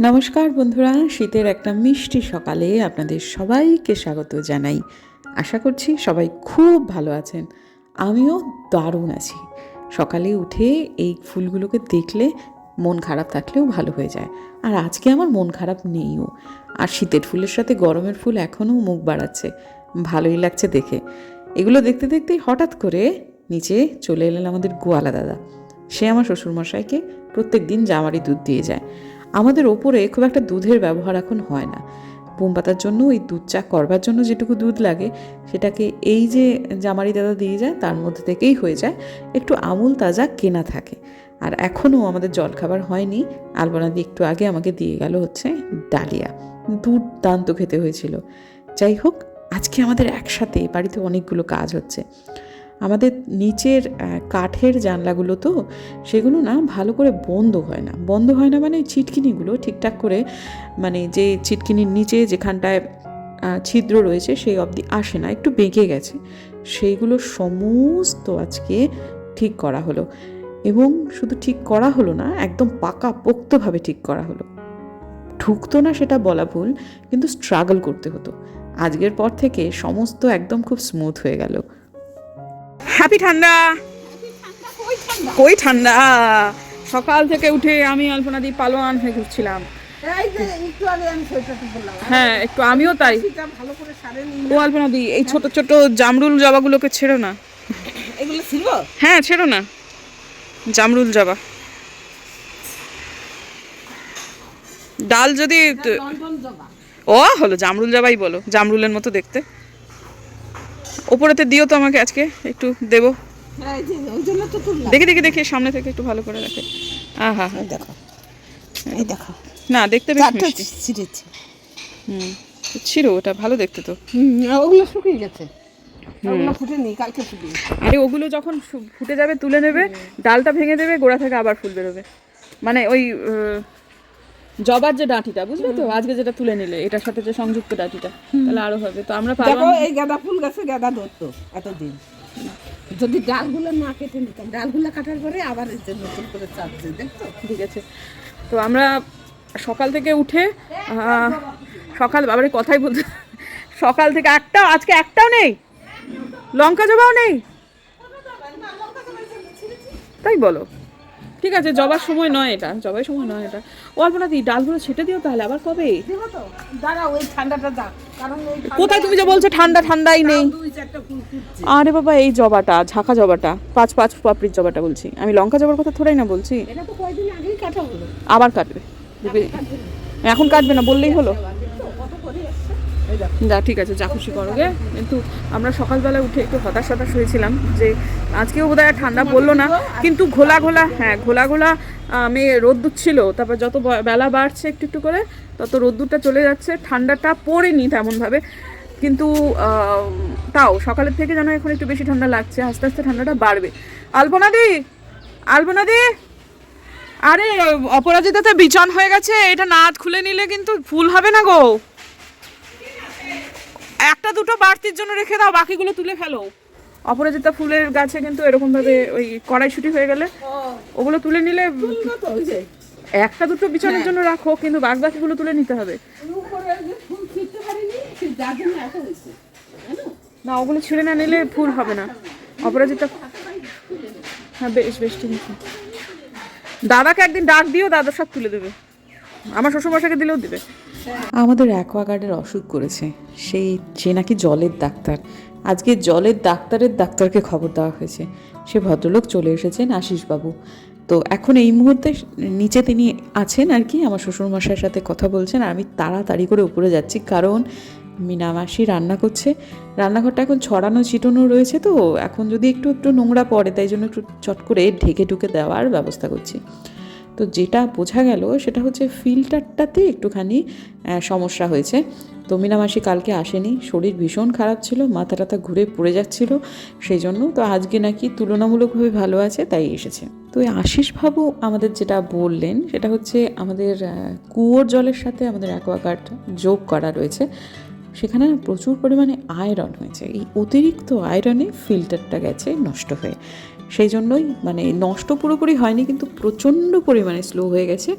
নমস্কার বন্ধুরা, শীতের একটা মিষ্টি সকালে আপনাদের সবাইকে স্বাগত জানাই। আশা করছি সবাই খুব ভালো আছেন। আমিও দারুণ আছি। সকালে উঠে এই ফুলগুলোকে দেখলে মন খারাপ থাকলেও ভালো হয়ে যায়। আর আজকে আমার মন খারাপ নেইও। আর শীতের ফুলের সাথে গরমের ফুল এখনও মুখ বাড়াচ্ছে। ভালোই লাগছে দেখে। এগুলো দেখতে দেখতেই হঠাৎ করে নিচে চলে এলেন আমাদের গোয়ালা দাদা। সে আমার শ্বশুরমশাইকে প্রত্যেক দিন জামারি দুধ দিয়ে যায়। আমাদের ওপরে খুব একটা দুধের ব্যবহার এখন হয় না। পাতার জন্য, ওই দুধ চা করবার জন্য যেটুকু দুধ লাগে, সেটাকে এই যে জামারি দাদা দিয়ে যায়, তার মধ্যে থেকেই হয়ে যায়। একটু আমুল তাজা কেনা থাকে। আর এখনও আমাদের জলখাবার হয়নি। আলপনা দিয়ে একটু আগে আমাকে দিয়ে গেল হচ্ছে ডালিয়া। দুর্দান্ত খেতে হয়েছিল। যাই হোক, আজকে আমাদের একসাথে বাড়িতে অনেকগুলো কাজ হচ্ছে। আমাদের নিচের কাঠের জানলাগুলো তো সেগুলো না ভালো করে বন্ধ হয় না। বন্ধ হয় না মানে ছিটকিনিগুলো ঠিকঠাক করে মানে যে ছিটকিনির নিচে যেখানটায় ছিদ্র রয়েছে সেই অবধি আসে না, একটু বেঁকে গেছে। সেইগুলো সমস্ত আজকে ঠিক করা হলো এবং শুধু ঠিক করা হলো না, একদম পাকা পোক্তভাবে ঠিক করা হলো। ঢুকতো না সেটা বলা ভুল, কিন্তু স্ট্রাগল করতে হতো। আজকের পর থেকে সমস্ত একদম খুব স্মুথ হয়ে গেল। হ্যাপি ঠান্ডা কই ঠান্ডা? সকাল থেকে উঠে আমি আলপনা পালোয়ান হয়ে ঘুরছিলাম। হ্যাঁ একটু আমিও তাই। ও আলপনা দি এই ছোট ছোট জামরুল জবাগুলোকে ছেড়ো না। এগুলো ছিল? হ্যাঁ ছেড়ো না। জামরুল জবা। ডাল যদি ও হলো জামরুল জবাই বলো জামরুলের মতো দেখতে। ওপরেতে দিও তো আমাকে আজকে একটু দেবো। হ্যাঁ দেখে দেখে দেখে সামনে থেকে একটু ভালো করে রাখে আহা। হা দেখো এই দেখো। না দেখতে বেশ মিষ্টি। ছিঁড়েছে। হুম ছিল ওটা ভালো দেখতে তো। ওগুলো শুকিয়ে গেছে। ওগুলো ফুটেনি কালকে আরে ওগুলো যখন ফুটে যাবে তুলে নেবে ডালটা ভেঙে দেবে গোড়া থেকে আবার ফুল বেরোবে। মানে ওই জবার যে ডাঁটিটা বুঝলে তো? আজকে যেটা তুলে নিলে এটার সাথে যে সংযুক্ত ডাঁটিটা তাহলে আরও হবে। তো আমরা দেখো এই গাঁদা ফুল গাছে গাঁদা ধরতো এতদিন। যদি ডালগুলো না কেটে নিতাম ডালগুলো কাটার পরে আবার এই যে নতুন করে চাপছে দেখতো ঠিক আছে। তো আমরা সকাল থেকে উঠে সকাল বাবারে কথাই বলতে সকাল থেকে একটাও আজকে একটাও নেই। লঙ্কা জবাও নেই। তাই বলো। ঠিক আছে জবার সময় নয় এটা জবার সময় নয় এটা। ও অল্পনা দি ডালগুলো ছেটে দিও তাহলে আবার কবে? দেবো তো। দাঁড়াও ওই ঠান্ডাটা দাও কারণ ওই কোথায় তুমি যে বলছো ঠান্ডা ঠান্ডাই নেই? দুই আরে বাবা এই জবাটা ঝাঁকা জবাটা পাঁচ পাঁচ পাপড়ির জবাটা বলছি। আমি লঙ্কা জবার কথা থোড়াই না বলছি? এটা তো কয়দিন আগেই কাটা হলো। আবার কাটবে। এখন কাটবে না বললেই হলো। যা, ঠিক আছে, যা খুশি করো, গে। কিন্তু আমরা সকালবেলা উঠে একটু হতাশ হতাশ হয়েছিলাম যে আজকেও বোধ হয় ঠান্ডা পড়ল না। কিন্তু ঘোলা ঘোলা হ্যাঁ ঘোলা ঘোলা আমি রোদ্দুর ছিল, তারপর যত বেলা বাড়ছে একটু একটু করে, তত রোদ্দুরটা চলে যাচ্ছে, ঠান্ডাটা পড়েনি তেমনভাবে। কিন্তু তাও সকালের থেকে যেন এখন একটু বেশি ঠান্ডা লাগছে, আস্তে আস্তে ঠান্ডাটা বাড়বে। আলপনা দি আলপনা দি আরে, অপরাজিতাতে বিচন হয়ে গেছে, এটা নাদ খুলে নিলে কিন্তু ফুল হবে না গো। একটা দুটো বাড়তির জন্য রেখে দাও, বাকিগুলো তুলে ফেলো। অপরাজিতা ফুলের গাছে কিন্তু এরকম ভাবে ওই কড়াইশুটি হয়ে গেলে ওগুলো তুলে নিলে একটা দুটো বিছানার জন্য রাখো, কিন্তু বাদ বাকিগুলো তুলে নিতে হবে। না, ওগুলো ছিঁড়ে না নিলে ফুল হবে না। অপরাজিতা হ্যাঁ বেশ বেশ, ঠিক আছে। দাদাকে একদিন ডাক দিও দাদার সব তুলে দেবে। আমার শ্বশুরমশাইকে দিলেও দেবে। আমাদের অ্যাকোয়াগার্ডের অসুখ করেছে। সেই, সে নাকি জলের ডাক্তার। আজকে জলের ডাক্তারের ডাক্তারকে খবর দেওয়া হয়েছে। সে ভদ্রলোক চলে এসেছেন আশিসবাবু। তো এখন এই মুহূর্তে নিচে তিনি আছেন আর কি, আমার শ্বশুরমশাইয়ের সাথে কথা বলছেন। আর আমি তাড়াতাড়ি করে উপরে যাচ্ছি কারণ মিনামাসি রান্না করছে। রান্নাঘরটা এখন ছড়ানো ছিটানো রয়েছে তো, এখন যদি একটু একটু নোংরা পড়ে, তাই জন্য একটু চট করে ঢেকে ঢুকে দেওয়ার ব্যবস্থা করছি। তো যেটা বোঝা গেল সেটা হচ্ছে ফিল্টারটাতে একটুখানি সমস্যা হয়েছে। তো মিনামাসি কালকে আসেনি, শরীর ভীষণ খারাপ ছিল, মাথা টাথা ঘুরে পড়ে যাচ্ছিল সেই জন্য তো আজকে নাকি তুলনামূলকভাবে ভালো আছে, তাই এসেছে। তো এই আশিস বাবু আমাদের যেটা বললেন, সেটা হচ্ছে আমাদের কুয়োর জলের সাথে আমাদের অ্যাকোয়াগার্ড যোগ করা রয়েছে। সেখানে প্রচুর পরিমাণে আয়রন হয়েছে। এই অতিরিক্ত আয়রনে ফিল্টারটা গেছে নষ্ট হয়ে। সেই জন্যই মানে নষ্ট পুরোপুরি হয়নি, কিন্তু প্রচণ্ড পরিমাণে স্লো হয়ে গেছে।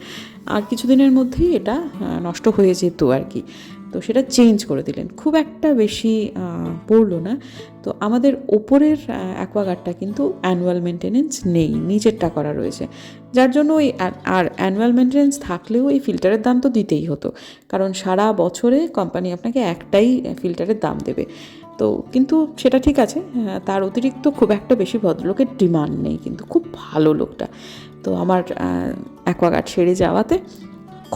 আর কিছুদিনের মধ্যেই এটা নষ্ট হয়ে যেত আর কি। তো সেটা চেঞ্জ করে দিলেন। খুব একটা বেশি পড়ল না। তো আমাদের ওপরের অ্যাকোয়াগার্ডটা কিন্তু অ্যানুয়াল মেনটেনেন্স নেই নিচেরটা করা রয়েছে। যার জন্য ওই আর অ্যানুয়াল মেনটেনেন্স থাকলেও এই ফিল্টারের দাম তো দিতেই হতো। কারণ সারা বছরে কোম্পানি আপনাকে একটাই ফিল্টারের দাম দেবে। তো কিন্তু সেটা ঠিক আছে হ্যাঁ, তার অতিরিক্ত খুব একটা বেশি ভদ্রলোকের ডিমান্ড নেই কিন্তু খুব ভালো লোকটা। তো আমার অ্যাকোয়াগার্ড সেরে যাওয়াতে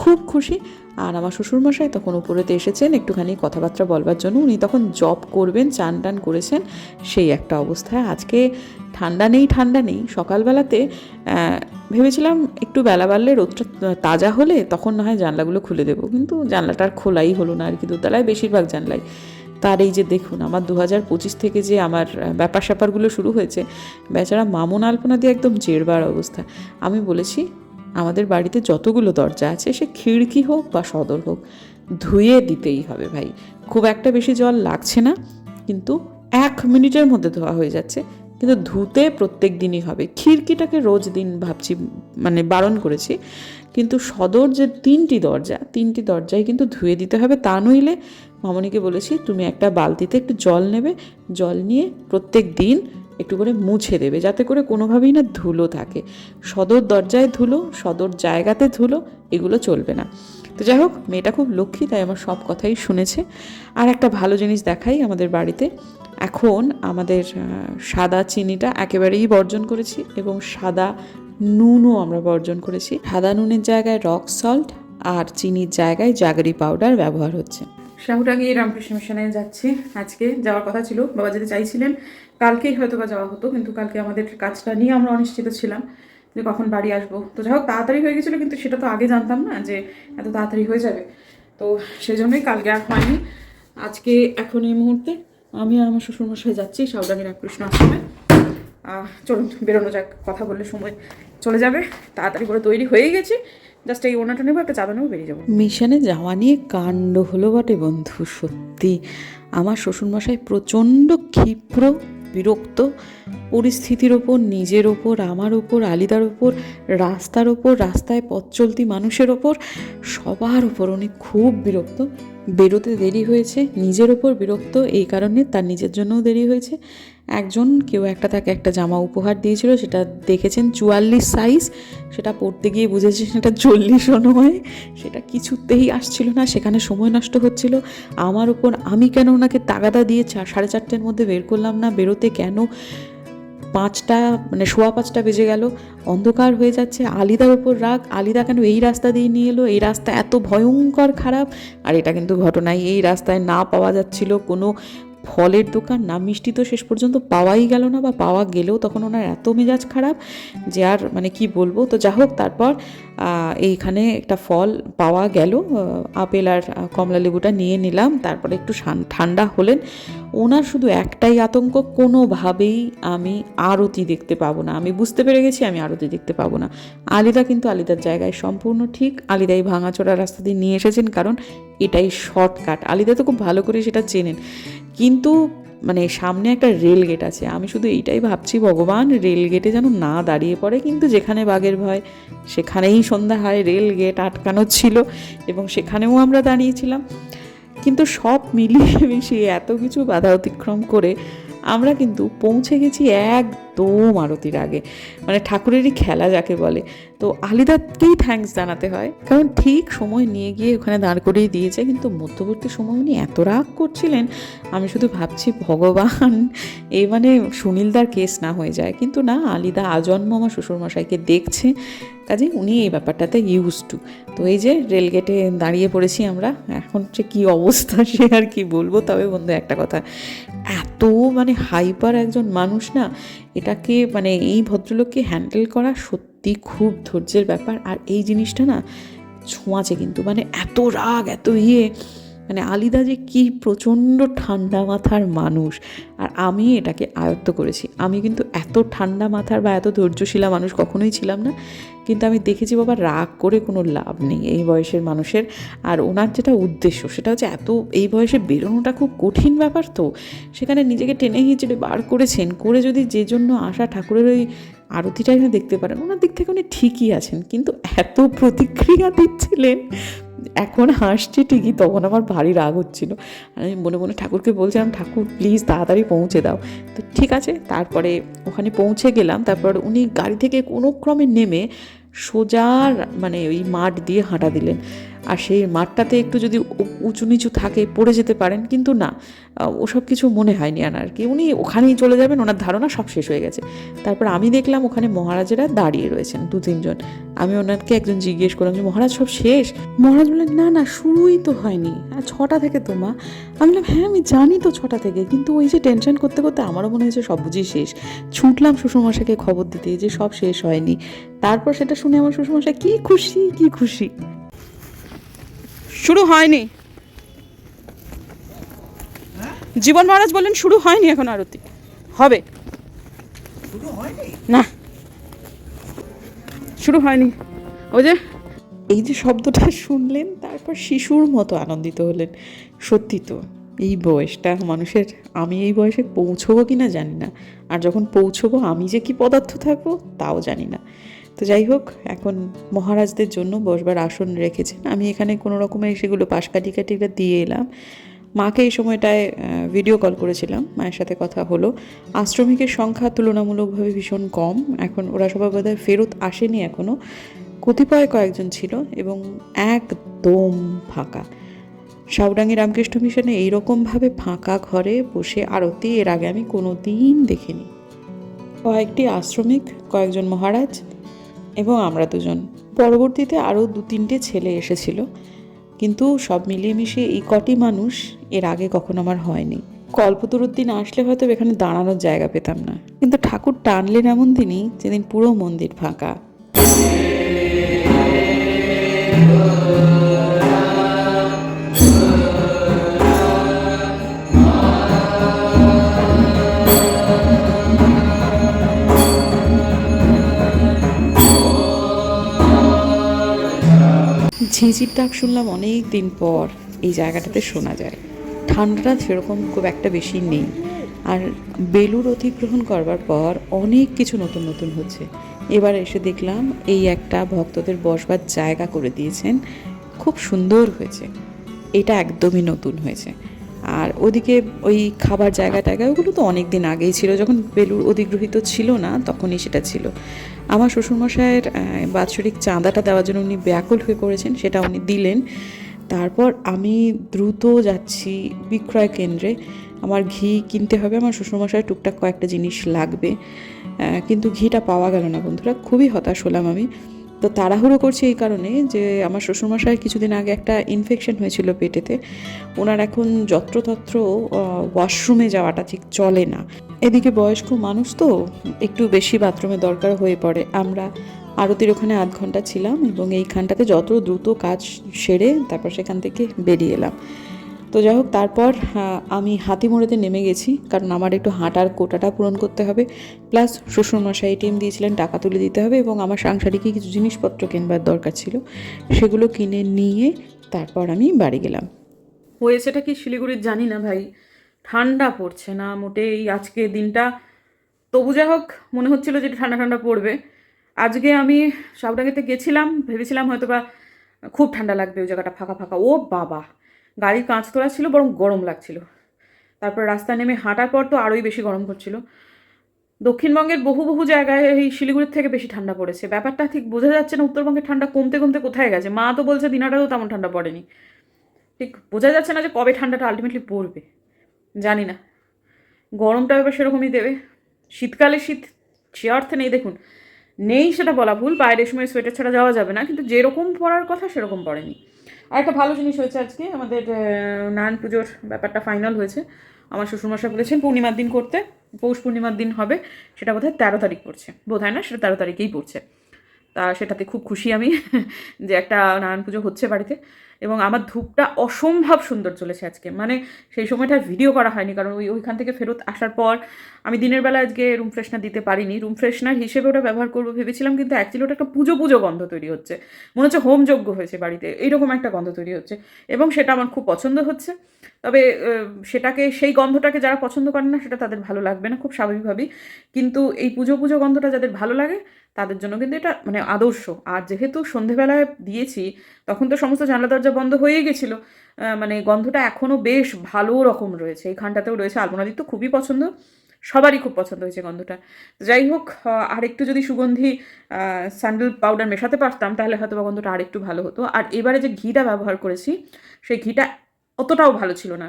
খুব খুশি। আর আমার শ্বশুরমশাই তখন উপরেতে এসেছেন একটুখানি কথাবার্তা বলবার জন্য। উনি তখন জব করবেন চান টান করেছেন সেই একটা অবস্থায়। আজকে ঠান্ডা নেই ঠান্ডা নেই। সকালবেলাতে ভেবেছিলাম একটু বেলা বাড়লে রোদটা তাজা হলে তখন না হয় জানলাগুলো খুলে দেবো। কিন্তু জানলাটা আর খোলাই হলো না আর কি দোতলায় বেশিরভাগ জানলাই। তার এই যে দেখুন, আমার দু হাজার পঁচিশ থেকে যে আমার ব্যাপার স্যাপারগুলো শুরু হয়েছে, বেচারা মামুন আলপনা দিয়ে একদম জেরবার অবস্থা। আমি বলেছি, আমাদের বাড়িতে যতগুলো দরজা আছে, সে খিড়কি হোক বা সদর হোক, ধুয়ে দিতেই হবে ভাই। খুব একটা বেশি জল লাগছে না, কিন্তু এক মিনিটের মধ্যে ধোয়া হয়ে যাচ্ছে, কিন্তু ধুতে প্রত্যেক দিনই হবে। খিড়কিটাকে রোজ দিন ভাবছি মানে বারণ করেছি কিন্তু সদর যে তিনটি দরজা, তিনটি দরজায় কিন্তু ধুয়ে দিতে হবে। তা নইলে মামনিকে বলেছি, তুমি একটা বালতিতে একটু জল নেবে, জল নিয়ে প্রত্যেক দিন একটু করে মুছে দেবে, যাতে করে কোনোভাবেই না ধুলো থাকে। সদর দরজায় ধুলো, সদর জায়গাতে ধুলো, এগুলো চলবে না। তো যাই হোক, মেয়েটা খুব লক্ষ্মী, তাই আমার সব কথাই শুনেছে। আর একটা ভালো জিনিস দেখাই আমাদের বাড়িতে। এখন আমাদের সাদা চিনিটা একেবারেই বর্জন করেছি এবং সাদা নুনও আমরা বর্জন করেছি। সাদা নুনের জায়গায় রক সল্ট আর চিনির জায়গায় জাগরি পাউডার ব্যবহার হচ্ছে। শাহুটাঙ্গি রামকৃষ্ণ মিশনে যাচ্ছি। আজকে যাওয়ার কথা ছিল। বাবা যেতে চাইছিলেন। কালকেই হয়তো বা যাওয়া হতো, কিন্তু কালকে আমাদের কাজটা নিয়ে আমরা অনিশ্চিত ছিলাম যে কখন বাড়ি আসব। তো যাই হোক, তাড়াতাড়ি হয়ে গেছিল, কিন্তু সেটা তো আগে জানতাম না যে এত তাড়াতাড়ি হয়ে যাবে। তো সেই জন্যই কালকে আর হয়নি। আজকে এখন এই মুহূর্তে আমি আর আমার শ্বশুরমশাই যাচ্ছি শাহুটাঙ্গি রামকৃষ্ণ আশ্রমে। চলুন, বেরোনো যাক, কথা বললে সময় চলে যাবে। তাড়াতাড়ি করে তৈরি হয়ে গেছি। জাস্ট এই ওনাটা নেব, একটা চাদর নেব, বেরিয়ে যাব। মিশনে যাওয়া নিয়ে কাণ্ড হলো বটে বন্ধু, সত্যি। আমার শ্বশুরমশাই প্রচণ্ড ক্ষিপ্র, বিরক্ত। পরিস্থিতির ওপর, নিজের ওপর, আমার ওপর, আলিদার ওপর, রাস্তার ওপর, রাস্তায় পথ চলতি মানুষের ওপর, সবার ওপর উনি খুব বিরক্ত। বেরোতে দেরি হয়েছে, নিজের ওপর বিরক্ত, এই কারণে তার নিজের জন্যও দেরি হয়েছে। একজন, কেউ একটা তাকে একটা জামা উপহার দিয়েছিল, সেটা দেখেছেন চুয়াল্লিশ সাইজ সেটা পড়তে গিয়ে বুঝেছেন সেটা চল্লিশও নয়, সেটা কিছুতেই আসছিল না, সেখানে সময় নষ্ট হচ্ছিল। আমার ওপর আমি কেন ওনাকে তাগাদা দিয়ে সাড়ে চারটের মধ্যে বের করলাম না, বেরোতে কেন? পাঁচটা মানে সোয়া পাঁচটা বেজে গেল, অন্ধকার হয়ে যাচ্ছে, আলিদার ওপর রাগ, আলিদা কেন এই রাস্তা দিয়ে নিয়ে এলো? এই রাস্তা এত ভয়ঙ্কর খারাপ, আর এটা কিন্তু ঘটনায় এই রাস্তায় না পাওয়া যাচ্ছিল কোনো ফলের দোকান, না মিষ্টি তো শেষ পর্যন্ত পাওয়াই গেল না বা পাওয়া গেলেও তখন ওনার এত মেজাজ খারাপ যে আর মানে কি বলব? তো যা হোক তারপর এইখানে একটা ফল পাওয়া গেল। আপেল আর কমলা লেবুটা নিয়ে নিলাম। তারপরে একটু ঠান্ডা হলেন। ওনার শুধু একটাই আতঙ্ক, কোনোভাবেই আমি আরতি দেখতে পাবো না। আমি বুঝতে পেরে গেছি, আমি আরতি দেখতে পাবো না। আলিদা কিন্তু আলিদার জায়গায় সম্পূর্ণ ঠিক। আলিদাই ভাঙাচোরা রাস্তা দিয়ে নিয়ে এসেছেন, কারণ এটাই শর্টকাট। আলিদা তো খুব ভালো করে সেটা চেনেন। কিন্তু মানে সামনে একটা রেল গেট আছে। আমি শুধু এইটাই ভাবছি, ভগবান রেল গেটে যেন না দাঁড়িয়ে পড়ে। কিন্তু যেখানে বাঘের ভয়, সেখানেই সন্ধ্যা হয় রেল গেট আটকানো ছিল এবং সেখানেও আমরা দাঁড়িয়েছিলাম। কিন্তু সব মিলিয়ে মিশিয়ে এত কিছু বাধা অতিক্রম করে আমরা কিন্তু পৌঁছে গেছি একদম আরতির আগে। মানে ঠাকুরেরই খেলা যাকে বলে। তো আলিদাকেই থ্যাঙ্কস জানাতে হয়। কারণ ঠিক সময় নিয়ে গিয়ে ওখানে দাঁড় করিয়ে দিয়েছে, কিন্তু মধ্যবর্তী সময় উনি এত রাগ করছিলেন, আমি শুধু ভাবছি ভগবান, এ মানে সুনীলদার কেস না হয়ে যায়। কিন্তু না, আলিদা আজন্ম আমার শ্বশুরমশাইকে দেখছে কাজে উনি এই ব্যাপারটাতে ইউজ টু তো এই যে রেলগেটে দাঁড়িয়ে পড়েছি আমরা, এখন যে কী অবস্থা সে আর কি বলব, তবে বন্ধু একটা কথা, এত মানে হাইপার একজন মানুষ না, এটাকে মানে এই ভদ্রলোককে হ্যান্ডেল করা সত্যি খুব ধৈর্যের ব্যাপার। আর এই জিনিসটা না ছোঁয়াচে কিন্তু মানে এত রাগ, এত ইয়ে মানে আলিদা যে কি প্রচণ্ড ঠান্ডা মাথার মানুষ। আর আমি এটাকে আয়ত্ত করেছি। আমি কিন্তু এত ঠান্ডা মাথার বা এত ধৈর্যশীলা মানুষ কখনোই ছিলাম না। কিন্তু আমি দেখেছি বাবা রাগ করে কোনো লাভ নেই এই বয়সের মানুষের। আর ওনার যেটা উদ্দেশ্য, সেটা হচ্ছে এত এই বয়সে বেরোনোটা খুব কঠিন ব্যাপার তো। সেখানে নিজেকে টেনে হিঁচড়ে বার করেছেন, করে যদি যে জন্য আসা ঠাকুরের ওই আরতিটাই দেখতে পারেন, ওনার দিক থেকে উনি ঠিকই আছেন। কিন্তু এত প্রতিক্রিয়া দিচ্ছিলেন এখন হাসছি ঠিকই, তখন আমার ভারী রাগ হচ্ছিল। আমি মনে মনে ঠাকুরকে বলছিলাম, ঠাকুর প্লিজ তাড়াতাড়ি পৌঁছে দাও। তো ঠিক আছে, তারপরে ওখানে পৌঁছে গেলাম। তারপর উনি গাড়ি থেকে কোনো ক্রমে নেমে সোজার মানে ওই মাঠ দিয়ে হাঁটা দিলেন। আর সেই মাঠটাতে একটু যদি উঁচু নিচু থাকে, পড়ে যেতে পারেন, কিন্তু না ওসব কিছু মনে হয়নি আর কি। উনি ওখানেই চলে যাবেন, ওনার ধারণা সব শেষ হয়ে গেছে। তারপর আমি দেখলাম ওখানে মহারাজেরা দাঁড়িয়ে রয়েছেন, দু তিনজন আমি ওনাকে একজন জিজ্ঞেস করলাম যে, মহারাজ, সব শেষ? মহারাজ বললেন, না না, শুরুই তো হয়নি। ছটা থেকে তো, মা। আমি বললাম হ্যাঁ আমি জানি তো ছটা থেকে, কিন্তু ওই যে টেনশন করতে করতে আমারও মনে হয়েছে সব বুঝি শেষ। ছুটলাম শ্বশুরমশাইকে খবর দিতে, যে সব শেষ হয়নি। তারপর সেটা শুনে আমার শ্বশুরমশাই, কি খুশি কি খুশি? শুরু হয়নি। জীবন মহারাজ বললেন শুরু হয়নি এখন আরতি। হবে। না। শুরু হয়নি। ওই যে এই যে শব্দটা শুনলেন তারপর শিশুর মতো আনন্দিত হলেন। সত্যি তো এই বয়সটা মানুষের আমি এই বয়সে পৌঁছবো কি না জানি না। আর যখন পৌঁছবো আমি যে কি পদার্থ থাকব তাও জানি না। তো যাই হোক, এখন মহারাজদের জন্য বসবার আসন রেখেছেন। আমি এখানে কোনো রকমের সেগুলো পাশ কাটি কাটিটা দিয়ে এলাম। মাকে এই সময়টায় ভিডিও কল করেছিলাম, মায়ের সাথে কথা হলো। আশ্রমিকের সংখ্যা তুলনামূলকভাবে ভীষণ কম। এখন ওরা সবাই বোধহয় ফেরত আসেনি এখনও কতিপয় কয়েকজন ছিল এবং একদম ফাঁকা। সাউডাঙ্গি রামকৃষ্ণ মিশনে এইরকমভাবে ফাঁকা ঘরে বসে আরতি এর আগে আমি কোনো দিন দেখিনি। কয়েকটি আশ্রমিক, কয়েকজন মহারাজ এবং আমরা দুজন। পরবর্তীতে আরও দু তিনটে ছেলে এসেছিল। কিন্তু সব মিলিয়ে মিশে এই কটি মানুষ এর আগে কখনো আমার হয়নি। কল্পতরুর দিন আসলে হয়তো এখানে দাঁড়ানোর জায়গা পেতাম না। কিন্তু ঠাকুর টানলেন এমন দিনই যেদিন পুরো মন্দির ফাঁকা। ঝিঝির ডাক শুনলাম অনেক দিন পর এই জায়গাটাতে শোনা যায়। ঠান্ডাটা সেরকম খুব একটা বেশি নেই। আর বেলুর অধিগ্রহণ করবার পর অনেক কিছু নতুন নতুন হচ্ছে। এবার এসে দেখলাম এই একটা ভক্তদের বসবার জায়গা করে দিয়েছেন। খুব সুন্দর হয়েছে। এটা একদমই নতুন হয়েছে। আর ওদিকে ওই খাবার জায়গা টায়গা, ওগুলো তো অনেক দিন আগেই ছিল, যখন বেলুর অধিগ্রহিত ছিল না, তখনই সেটা ছিল। আমার শ্বশুরমশাইয়ের বাৎসরিক চাঁদাটা দেওয়ার জন্য উনি ব্যাকুল হয়ে করেছেন সেটা উনি দিলেন। তারপর আমি দ্রুত যাচ্ছি বিক্রয় কেন্দ্রে। আমার ঘি কিনতে হবে, আমার শ্বশুরমশাই টুকটাক কয়েকটা জিনিস লাগবে। কিন্তু ঘিটা পাওয়া গেল না বন্ধুরা, খুবই হতাশ হলাম আমি। তো তাড়াহুড়ো করছি এই কারণে যে আমার শ্বশুরমশাই কিছুদিন আগে একটা ইনফেকশন হয়েছিল পেটেতে। ওনার এখন যত্রতত্র ওয়াশরুমে যাওয়াটা ঠিক চলে না। এদিকে বয়স্ক মানুষ তো, একটু বেশি বাথরুমে দরকার হয়ে পড়ে। আমরা আরতির ওখানে আধ ঘণ্টা ছিলাম এবং এইখানটাতে যত দ্রুত কাজ সেরে তারপর সেখান থেকে বেরিয়ে এলাম। তো যাই হোক, তারপর আমি হাতিমোড়েতে নেমে গেছি, কারণ আমার একটু হাঁটার কোটাটা পূরণ করতে হবে। প্লাস শ্বশুরমশাই এটিএম দিয়েছিলেন, টাকা তুলে দিতে হবে এবং আমার সাংসারিক কিছু জিনিসপত্র কিনবার দরকার ছিল, সেগুলো কিনে নিয়ে তারপর আমি বাড়ি গেলাম। হয়েছেটা কি শিলিগুড়ির জানি না ভাই, ঠান্ডা পড়ছে না মোটেই। আজকে দিনটা, তবু যা হোক, মনে হচ্ছিল যে ঠান্ডা ঠান্ডা পড়বে। আজকে আমি সাউডাঙ্গিতে গেছিলাম, ভেবেছিলাম হয়তো বা খুব ঠান্ডা লাগবে, ওই জায়গাটা ফাঁকা ফাঁকা। ও বাবা! গাড়ির কাঁচ তোলা ছিল, বরং গরম লাগছিল। তারপর রাস্তায় নেমে হাঁটার পর তো আরোই বেশি গরম করছিল দক্ষিণবঙ্গের বহু বহু জায়গায় এই শিলিগুড়ির থেকে বেশি ঠান্ডা পড়েছে। ব্যাপারটা ঠিক বোঝা যাচ্ছে না উত্তরবঙ্গের ঠান্ডা কমতে কমতে কোথায় গেছে। মা তো বলছে দিনাটাও তেমন ঠান্ডা পড়েনি। ঠিক বোঝা যাচ্ছে না যে কবে ঠান্ডাটা আলটিমেটলি পড়বে। জানি না। গরমটা এবার সেরকমই দেবে। শীতকালে শীত সে অর্থে নেই। দেখুন, নেই সেটা বলা ভুল। বাইরের সময় সোয়েটার ছাড়া যাওয়া যাবে না। কিন্তু যেরকম পড়ার কথা সেরকম পড়েনি আর একটা ভালো জিনিস হয়েছে আজকে, আমাদের নারায়ণ পুজোর ব্যাপারটা ফাইনাল হয়েছে। আমার শ্বশুরমশাই বলেছেন পূর্ণিমার দিন করতে, পৌষ পূর্ণিমার দিন হবে, সেটা বোধহয় তেরো তারিখ পড়ছে। বোধ হয় না, সেটা তেরো তারিখেই পড়ছে। তা সেটাতে খুব খুশি আমি যে একটা নারায়ণ পুজো হচ্ছে বাড়িতে। এবং আমার ধূপটা অসম্ভব সুন্দর চলেছে আজকে। মানে সেই সময়টা ভিডিও করা হয়নি, কারণ ওই ওইখান থেকে ফেরত আসার পর আমি দিনের বেলা আজকে রুম ফ্রেশনার দিতে পারিনি। রুম ফ্রেশনার হিসেবে ওটা ব্যবহার করব ভেবেছিলাম, কিন্তু অ্যাকচুয়ালি ওটা একটা পুজো পুজো গন্ধ তৈরি হচ্ছে। মনে হচ্ছে হোম যজ্ঞ হয়েছে বাড়িতে। এইরকম একটা গন্ধ তৈরি হচ্ছে। এবং সেটা আমার খুব পছন্দ হচ্ছে। তবে সেটাকে, সেই গন্ধটাকে যারা পছন্দ করেন না, সেটা তাদের ভালো লাগবে না, খুব স্বাভাবিকভাবেই। কিন্তু এই পুজো পুজো গন্ধটা যাদের ভালো লাগে তাদের জন্য কিন্তু এটা মানে আদর্শ। আর যেহেতু সন্ধেবেলায় দিয়েছি তখন তো সমস্ত জানলা দরজা বন্ধ হয়েই গেছিল। মানে গন্ধটা এখনও বেশ ভালো রকম রয়েছে। এইখানটাতেও রয়েছে। আলপনাদির তো খুবই পছন্দ। সবারই খুব পছন্দ হয়েছে গন্ধটা। যাই হোক আহ, আর একটু যদি সুগন্ধি স্যান্ডেল পাউডার মেশাতে পারতাম তাহলে হয়তো বা গন্ধটা আর একটু ভালো হতো। আর এবারে যে ঘিটা ব্যবহার করেছি সেই ঘিটা অতটাও ভালো ছিল না।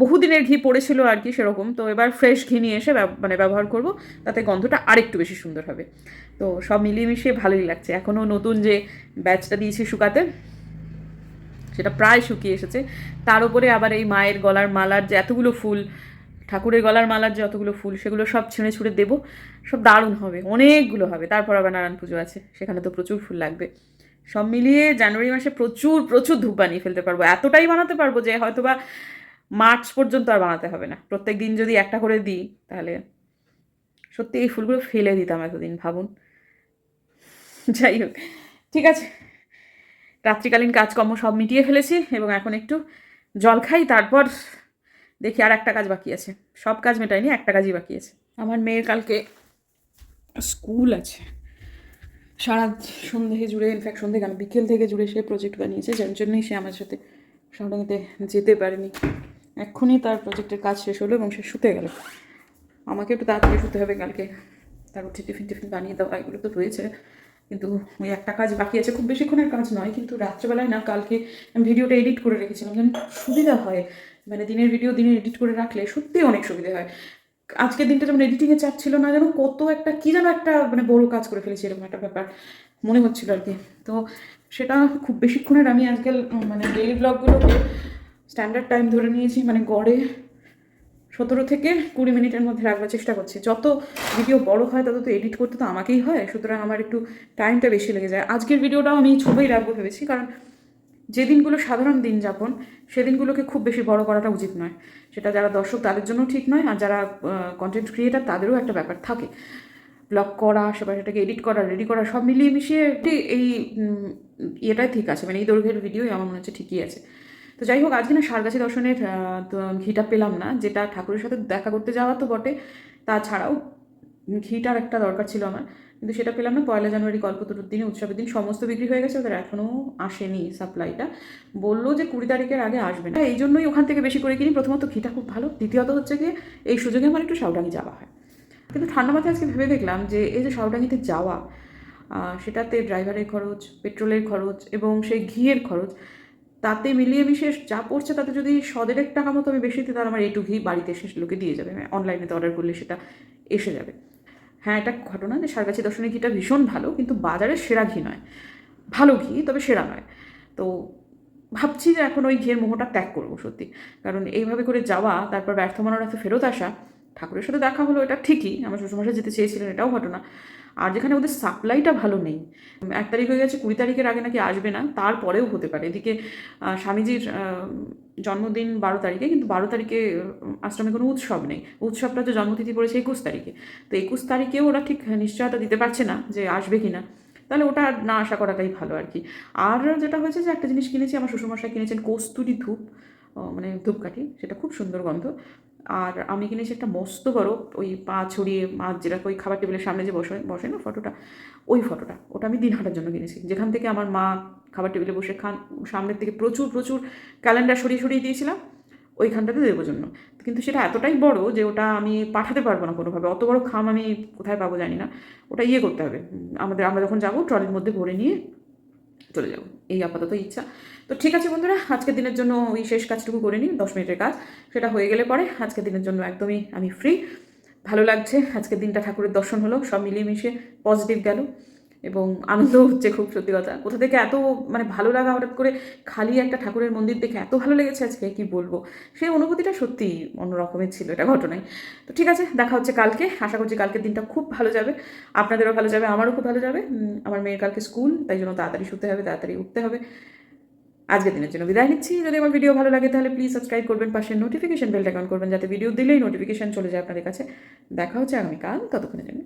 বহুদিনের ঘি পড়েছিল আর কি সেরকম। তো এবার ফ্রেশ ঘি নিয়ে এসে মানে ব্যবহার করব, তাতে গন্ধটা আরেকটু বেশি সুন্দর হবে। তো সব মিলিয়ে মিশিয়ে ভালোই লাগছে। এখনও নতুন যে ব্যাচটা দিয়েছি শুকাতে, সেটা প্রায় শুকিয়ে এসেছে। তার উপরে আবার এই মায়ের গলার মালার যে এতগুলো ফুল, ঠাকুরের গলার মালার যে অতগুলো ফুল, সেগুলো সব ছিঁড়ে ছুঁড়ে দেবো। সব দারুণ হবে, অনেকগুলো হবে। তারপর আবার নারায়ণ পুজো আছে, সেখানে তো প্রচুর ফুল লাগবে। সব মিলিয়ে জানুয়ারি মাসে প্রচুর প্রচুর ধূপ বানিয়ে ফেলতে পারব। এতটাই বানাতে পারব যে হয়তো বা মার্চ পর্যন্ত আর বানাতে হবে না। প্রত্যেক দিন যদি একটা করে দিই, তাহলে সত্যি এই ফুলগুলো ফেলে দিতাম এতদিন, ভাবুন। যাই হোক, ঠিক আছে। রাত্রিকালীন কাজকর্ম সব মিটিয়ে ফেলেছি এবং এখন একটু জল খাই, তারপর দেখি আর একটা কাজ বাকি আছে। সব কাজ মেটাইনি একটা কাজই বাকি আছে। আমার মেয়ের কালকে স্কুল আছে। সারা সন্ধে জুড়ে ইনফ্যাক্ট সন্ধে কেন বিকেল থেকে জুড়ে সে প্রজেক্ট বানিয়েছে, যার জন্যই সে আমার সাথে সামনে যেতে পারেনি। এক্ষুনি তার প্রজেক্টের কাজ শেষ হলো এবং সে শুতে গেল। আমাকে একটু তাড়াতাড়ি শুতে হবে কালকে। তার উঠে টিফিন টিফিন বানিয়ে দেওয়া, এগুলো তো রয়েছে। কিন্তু ওই একটা কাজ বাকি আছে। খুব বেশিক্ষণের কাজ নয়, কিন্তু রাত্রেবেলায় না, কালকে আমি ভিডিওটা এডিট করে রেখেছিলাম। যেন সুবিধা হয়। মানে দিনের ভিডিও দিনে এডিট করে রাখলে সত্যিই অনেক সুবিধা হয়। আজকের দিনটা যেমন এডিটিংয়ে চাপ ছিল না, যেন কত একটা, কী যেন একটা মানে বড় কাজ করে ফেলেছি, এরকম একটা ব্যাপার মনে হচ্ছিল আর কি। তো সেটা খুব বেশিক্ষণের আমি আজকাল মানে ডেইলি ব্লগগুলোকে স্ট্যান্ডার্ড টাইম ধরে নিয়েছি মানে গড়ে সতেরো থেকে কুড়ি মিনিটের মধ্যে রাখবার চেষ্টা করছি। যত ভিডিও বড় হয়, তত তো এডিট করতে তো আমাকেই হয়, সুতরাং আমার একটু টাইমটা বেশি লেগে যায়। আজকের ভিডিওটাও আমি ছবিই রাখব ভেবেছি, কারণ যে দিনগুলো সাধারণ দিন যাপন সেদিনগুলোকে খুব বেশি বড় করাটা উচিত নয়। সেটা যারা দর্শক, তাদের জন্য ঠিক নয়, আর যারা কন্টেন্ট ক্রিয়েটার তাদেরও একটা ব্যাপার থাকে। ব্লগ করা সেবার সেটাকে এডিট করা রেডি করা, সব মিলিয়ে মিশিয়ে এই ইয়েটাই ঠিক আছে মানে এই দৈর্ঘ্যের ভিডিওই আমার মনে হচ্ছে ঠিকই আছে। তো যাই হোক, আজকে না সারগাছি দর্শনের ঘিটা পেলাম না, যেটা ঠাকুরের সাথে দেখা করতে যাওয়া তো বটে। তাছাড়াও ঘিটার একটা দরকার ছিল আমার, কিন্তু সেটা পেলাম না। পয়লা জানুয়ারি কল্পতরুর দিনে, উৎসবের দিন সমস্ত বিক্রি হয়ে গেছে, ওদের এখনও আসেনি সাপ্লাইটা। বলল যে কুড়ি তারিখের আগে আসবে না। এই জন্যই ওখান থেকে বেশি করে কিনি। প্রথমত ঘিটা খুব ভালো, দ্বিতীয়ত হচ্ছে গিয়ে এই সুযোগে আমার একটু সাউডাঙ্গি যাওয়া হয়। কিন্তু ঠান্ডা মাথায় আজকে ভেবে দেখলাম যে এই যে সাউডাঙ্গিতে যাওয়া সেটাতে ড্রাইভারের খরচ, পেট্রোলের খরচ এবং সেই ঘিয়ের খরচ তাতে মিলিয়ে বিশেষ যা পড়ছে তাতে যদি সদেড়েক টাকা মতো আমি বেশি দিই, তাহলে আমার এইটু ঘি বাড়িতে এসে লোকে দিয়ে যাবে। অনলাইনেতে অর্ডার করলে সেটা এসে যাবে। হ্যাঁ এটা ঘটনা যে সারগাছি দর্শনের ঘিটা ভীষণ ভালো, কিন্তু বাজারের সেরা ঘি নয়। ভালো ঘি, তবে সেরা নয়। তো ভাবছি যে এখন ওই ঘিয়ের মোহটা ত্যাগ করব সত্যি। কারণ এইভাবে করে যাওয়া, তারপর ব্যর্থ মনোরাতে ফেরত আসা, ঠাকুরের সাথে দেখা হলো, এটা ঠিকই। আমার শ্বশুরমশাই যেতে চেয়েছিলেন, এটাও ঘটনা। আর যেখানে ওদের সাপ্লাইটা ভালো নেই। এক তারিখ হয়ে গেছে, কুড়ি তারিখের আগে নাকি আসবে না, তারপরেও হতে পারে। এদিকে স্বামীজির জন্মদিন বারো তারিখে, কিন্তু বারো তারিখে আশ্রমে কোনো উৎসব নেই। উৎসবটা যে জন্মতিথি পড়েছে একুশ তারিখে। তো একুশ তারিখেও ওরা ঠিক নিশ্চয়তা দিতে পারছে না যে আসবে কি না তাহলে ওটা না আশা করাটাই ভালো আর কি। আর যেটা হয়েছে যে একটা জিনিস কিনেছি, আমার শ্বশুরমশাই কিনেছেন কস্তুরি ধূপ মানে ধূপকাঠি, সেটা খুব সুন্দর গন্ধ। আর আমি কিনেছি একটা মস্ত বড় ওই পা ছড়িয়ে মাছ যেটা ওই খাবার টেবিলের সামনে যে বসে বসে না ফটোটা ওই ফটোটা ওটা আমি দিন হাঁটার জন্য কিনেছি। যেখান থেকে আমার মা খাবার টেবিলে বসে খান, সামনের থেকে প্রচুর প্রচুর ক্যালেন্ডার সরিয়ে সরিয়ে দিয়েছিলাম, ওইখানটাতে দেবো জন্য। কিন্তু সেটা এতটাই বড় যে ওটা আমি পাঠাতে পারব না কোনোভাবে। অত বড় খাম আমি কোথায় পাবো জানি না। ওটা ইয়ে করতে হবে। আমাদের, আমরা যখন যাব ট্রলির মধ্যে ভরে নিয়ে চলে যাব। এই আপাতত ইচ্ছা। তো ঠিক আছে বন্ধুরা, আজকের দিনের জন্য ওই শেষ কাজটুকু করে নিই, দশ মিনিটের কাজ। সেটা হয়ে গেলে পরে আজকের দিনের জন্য একদমই আমি ফ্রি ভালো লাগছে, আজকের দিনটা ঠাকুরের দর্শন হলো, সব মিলিয়ে মিশে পজিটিভ গেল এবং আনন্দ হচ্ছে খুব সত্যি কথা। কোথা থেকে এত মানে ভালো লাগা হঠাৎ করে খালি একটা ঠাকুরের মন্দির দেখে এত ভালো লেগেছে আজকে, কি বলব? সেই অনুভূতিটা সত্যি অন্য রকমের ছিল এটা ঘটনায়। তো ঠিক আছে, দেখা হচ্ছে কালকে। আশা করছি কালকের দিনটা খুব ভালো যাবে। আপনাদেরও ভালো যাবে, আমারও খুব ভালো যাবে। আমার মেয়ের কালকে স্কুল তাই জন্য তাড়াতাড়ি শুতে হবে, তাড়াতাড়ি উঠতে হবে। আজকের দিনের জন্য বিদায় নিচ্ছি। যদি আমার ভিডিও ভালো লাগে তাহলে প্লিজ সাবস্ক্রাইব করবেন, পাশে নোটিফিকেশন বেলটা অন করবেন যাতে ভিডিও দিলেই নোটিফিকেশন চলে যায় আপনাদের কাছে। দেখা হচ্ছে আগামীকাল। ততক্ষণের জন্য